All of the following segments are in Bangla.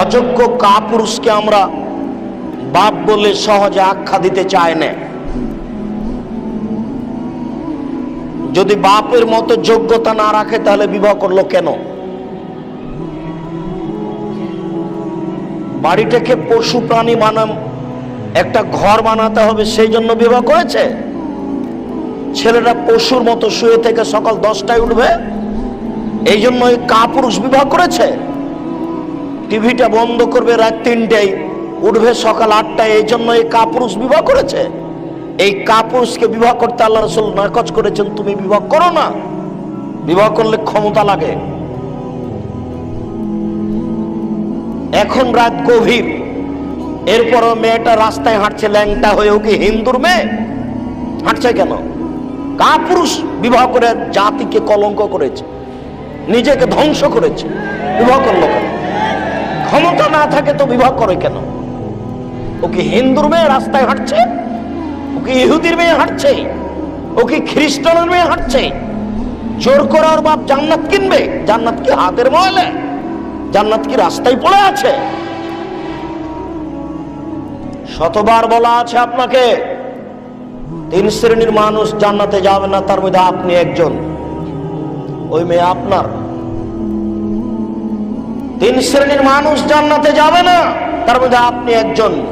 অযোগ্য কাপুরুষকে আমরা বাপ বলে সহজে আখ্যা দিতে চায় না। যদি বাপের মতো যোগ্যতা না রাখে, তাহলে বিবাহ করল কেন? বাড়িটাকে পশু প্রাণী বানাম, একটা ঘর বানাতে হবে, সেই জন্য বিবাহ করেছে? ছেলেরা পশুর মতো শুয়ে থেকে সকাল দশটায় উঠবে, এই জন্য কাপুরুষ বিবাহ করেছে? টিভিটা বন্ধ করবে রাত তিনটায়। উঠবে সকাল আটটায়। এই জন্য এই কাপুরুষ বিবাহ করেছে। এই কাপুরুষকে বিবাহ করতে আল্লাহ রসুল নাকচ করেছেন, তুমি বিবাহ করো না। বিবাহ করলে ক্ষমতা লাগে। এখন রাত গভীর। এরপরও মেয়েটা রাস্তায় হাঁটছে, ল্যাংটা হয়েও কি হিন্দুর মেয়ে? হাঁটছে কেন? কাপুরুষ বিবাহ করে জাতিকে কলঙ্ক করেছে। নিজেকে ধ্বংস করেছে। বিবাহ করল কেন? ক্ষমতা না থাকে তো বিবাহ করে কেন? ও কি হিন্দুর মেয়ে রাস্তায় হাঁটছে? ও কি ইহুদির মেয়ে হাঁটছে? ও কি খ্রিস্টানের মেয়ে হাঁটছে? জোর করার বাপ জান্নাত কিনবে? জান্নাত কি হাতের ময়লা? জান্নাত কি রাস্তায় পড়ে আছে? শতবার বলা আছে আপনাকে, তিন শ্রেণির মানুষ জান্নাতে যাবে না, তার মধ্যে আপনি একজন। ওই মেয়ে আপনার। তিন শ্রেণির মানুষ জান্নাতে যাবে না। তার মধ্যে আপনি একজন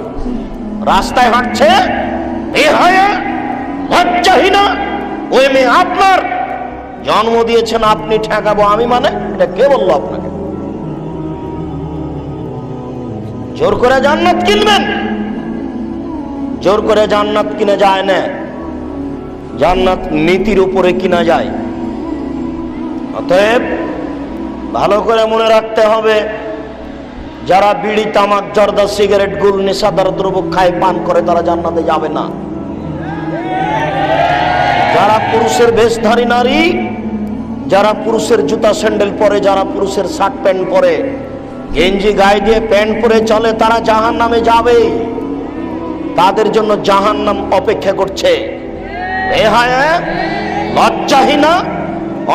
রাস্তায় হাঁটছে ওই মেয়ে আপনার। জন্ম দিয়েছেন, আপনি ঠেকাবো, আমি মানে? এটা কে বলল আপনাকে? জোর করে জান্নাত কিনবেন। জোর করে জান্নাত কিনে যায় না। জান্নাত নীতির উপরে কিনা যায়। অতএব ভালো করে মনে রাখতে হবে, যারা বিড়ি, তামাক, জর্দা, সিগারেট গুল নেশাদার দ্রব্য খায়, পান করে, তারা জান্নাতে যাবে না। যারা পুরুষের বেশধারী নারী, যারা পুরুষের জুতা, স্যান্ডেল পরে, যারা পুরুষের শার্ট প্যান্ট পরে, গেঞ্জি গায়ে দিয়ে প্যান্ট পরে চলে, তারা জাহান নামে যাবে। তাদের জন্য জাহান নাম অপেক্ষা করছে। লজ্জাহীনা,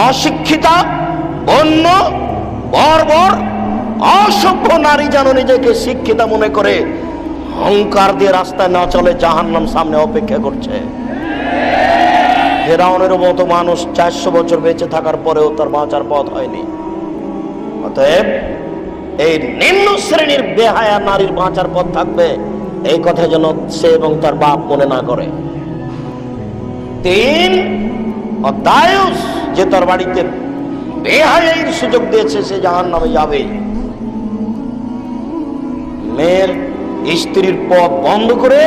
অশিক্ষিতা, বন্য বর্বর অসভ্য নারী যেন নিজেকে শিক্ষিতা মনে করে, অহংকার দিয়ে রাস্তায় না চলে জাহান্নাম সামনে অপেক্ষা করছে। ফেরাউনের মতো মানুষ চারশো বছর বেঁচে থাকার পরেও তার বাঁচার পথ হয়নি। অতএব এই নিম্ন শ্রেণির বেহায়া নারীর বাঁচার পথ থাকবে, এই কথা যেন সে এবং তার বাপ মনে না করে। তিন অদায়ুস যে তার বাড়িতে বেহায়ের সুযোগ দিয়েছে, সে জাহান নামে যাবে। মেয়ের স্ত্রীর পথ বন্ধ করে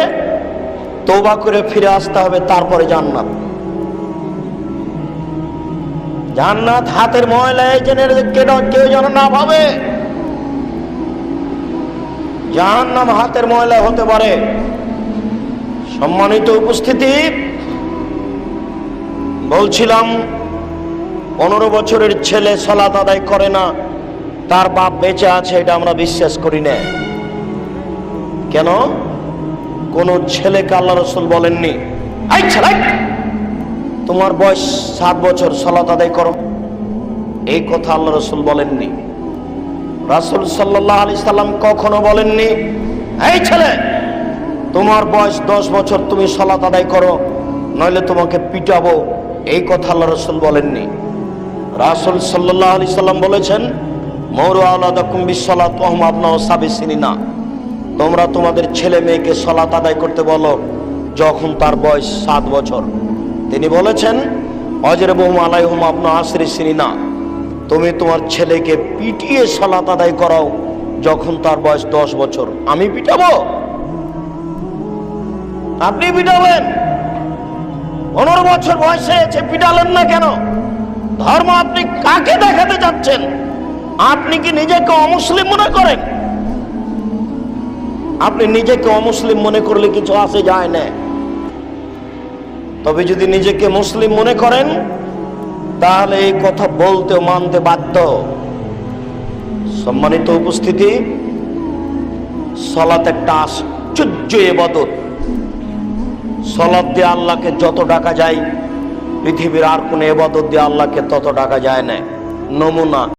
তোবা করে ফিরে আসতে হবে, তারপরে জান্নাত। জান্নাত হাতের ময়লায় জেনে কেউ যেন না ভাবে। জাহান্নাম হাতের ময়লা হতে পারে। সম্মানিত উপস্থিতি, বলছিলাম পনেরো বছরের ছেলে সলাত আদায় করে না, তার বাপ বেঁচে আছে, এটা আমরা বিশ্বাস করি না। কেন? কোন ছেলেকে আল্লাহ রসুল বলেননি তোমার বয়স সাত বছর, সলাত আদায় করো। এই কথা আল্লাহ রসুল বলেননি। রাসুল সাল্লাহ আলি সাল্লাম কখনো বলেননি, এই ছেলে, তোমার বয়স দশ বছর, তুমি সলাত আদায় করো, নইলে তোমাকে পিটাবো। এই কথা আল্লাহ রসুল বলেননি। রাসুল সাল্লাহ আলি সাল্লাম বলেছেন, মৌর আলাদুম বিশ্বলাত আহমাবনা ও সাবিসিনী না তোমরা তোমাদের ছেলে মেয়েকে সলাত আদায় করতে বলো যখন তার বয়স সাত বছর। তিনি বলেছেন, অজরে বহুম আলাইহুম আপনা আশ্রি সিনি না তুমি তোমার ছেলেকে পিটিয়ে সলাত আদায় করাও যখন তার বয়স দশ বছর। আমি পিটাবো? আপনি পিটাবেন পনেরো বছর বয়সে এসে পিটালেন না কেন? ধর্ম আপনি কাকে দেখাতে যাচ্ছেন আপনি কি নিজেকে অমুসলিম মনে করেন? আপনি নিজেকে অমুসলিম মনে করলে কিছু আসে যায় না। তবে যদি নিজেকে মুসলিম মনে করেন, তাহলে এই কথা বলতে মানতে বাধ্য। সম্মানিত উপস্থিতি সলাত একটা আশ্চর্য এবাদত। সলাদ দিয়ে আল্লাহকে যত ডাকা যায় পৃথিবীর আর কোন এবাদত দিয়ে আল্লাহকে তত ডাকা যায় না। নমুনা।